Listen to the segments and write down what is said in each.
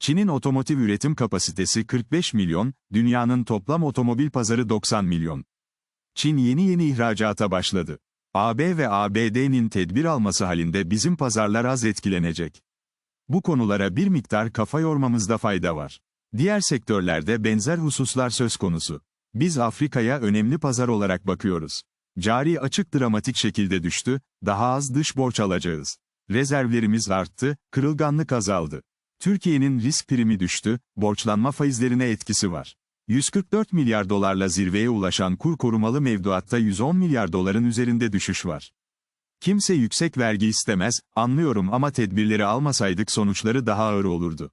Çin'in otomotiv üretim kapasitesi 45 milyon, dünyanın toplam otomobil pazarı 90 milyon. Çin yeni yeni ihracata başladı. AB ve ABD'nin tedbir alması halinde bizim pazarlar az etkilenecek. Bu konulara bir miktar kafa yormamızda fayda var. Diğer sektörlerde benzer hususlar söz konusu. Biz Afrika'ya önemli pazar olarak bakıyoruz. Cari açık dramatik şekilde düştü, daha az dış borç alacağız. Rezervlerimiz arttı, kırılganlık azaldı. Türkiye'nin risk primi düştü, borçlanma faizlerine etkisi var. 144 milyar dolarla zirveye ulaşan kur korumalı mevduatta 110 milyar doların üzerinde düşüş var. Kimse yüksek vergi istemez, anlıyorum ama tedbirleri almasaydık sonuçları daha ağır olurdu.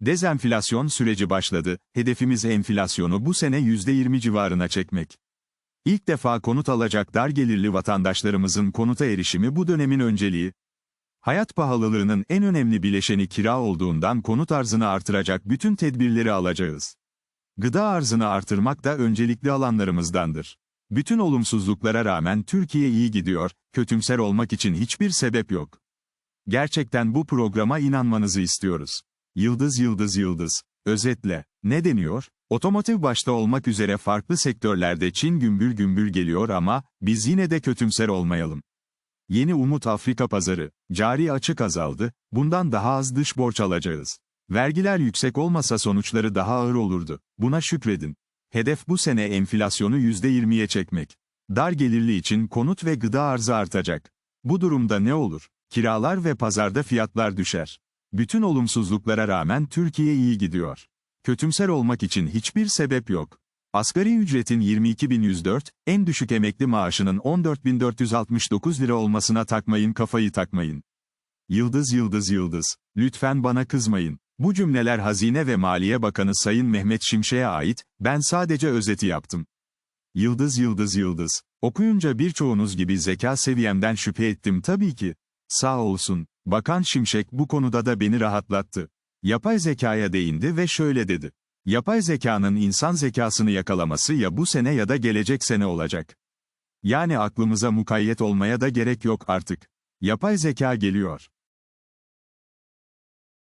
Dezenflasyon süreci başladı, hedefimiz enflasyonu bu sene %20 civarına çekmek. İlk defa konut alacak dar gelirli vatandaşlarımızın konuta erişimi bu dönemin önceliği. Hayat pahalılığının en önemli bileşeni kira olduğundan konut arzını artıracak bütün tedbirleri alacağız. Gıda arzını artırmak da öncelikli alanlarımızdandır. Bütün olumsuzluklara rağmen Türkiye iyi gidiyor, kötümser olmak için hiçbir sebep yok. Gerçekten bu programa inanmanızı istiyoruz. Yıldız yıldız yıldız. Özetle, ne deniyor? Otomotiv başta olmak üzere farklı sektörlerde Çin gümbür gümbür geliyor ama, biz yine de kötümser olmayalım. Yeni umut Afrika pazarı, cari açık azaldı, bundan daha az dış borç alacağız. Vergiler yüksek olmasa sonuçları daha ağır olurdu, buna şükredin. Hedef bu sene enflasyonu %20'ye çekmek. Dar gelirli için konut ve gıda arzı artacak. Bu durumda ne olur? Kiralar ve pazarda fiyatlar düşer. Bütün olumsuzluklara rağmen Türkiye iyi gidiyor. Kötümser olmak için hiçbir sebep yok. Asgari ücretin 22.104, en düşük emekli maaşının 14.469 lira olmasına takmayın kafayı takmayın. Yıldız yıldız yıldız. Lütfen bana kızmayın. Bu cümleler Hazine ve Maliye Bakanı Sayın Mehmet Şimşek'e ait, ben sadece özeti yaptım. Yıldız yıldız yıldız. Okuyunca birçoğunuz gibi zeka seviyemden şüphe ettim tabii ki. Sağ olsun, Bakan Şimşek bu konuda da beni rahatlattı. Yapay zekaya değindi ve şöyle dedi. Yapay zekanın insan zekasını yakalaması ya bu sene ya da gelecek sene olacak. Yani aklımıza mukayyet olmaya da gerek yok artık. Yapay zeka geliyor.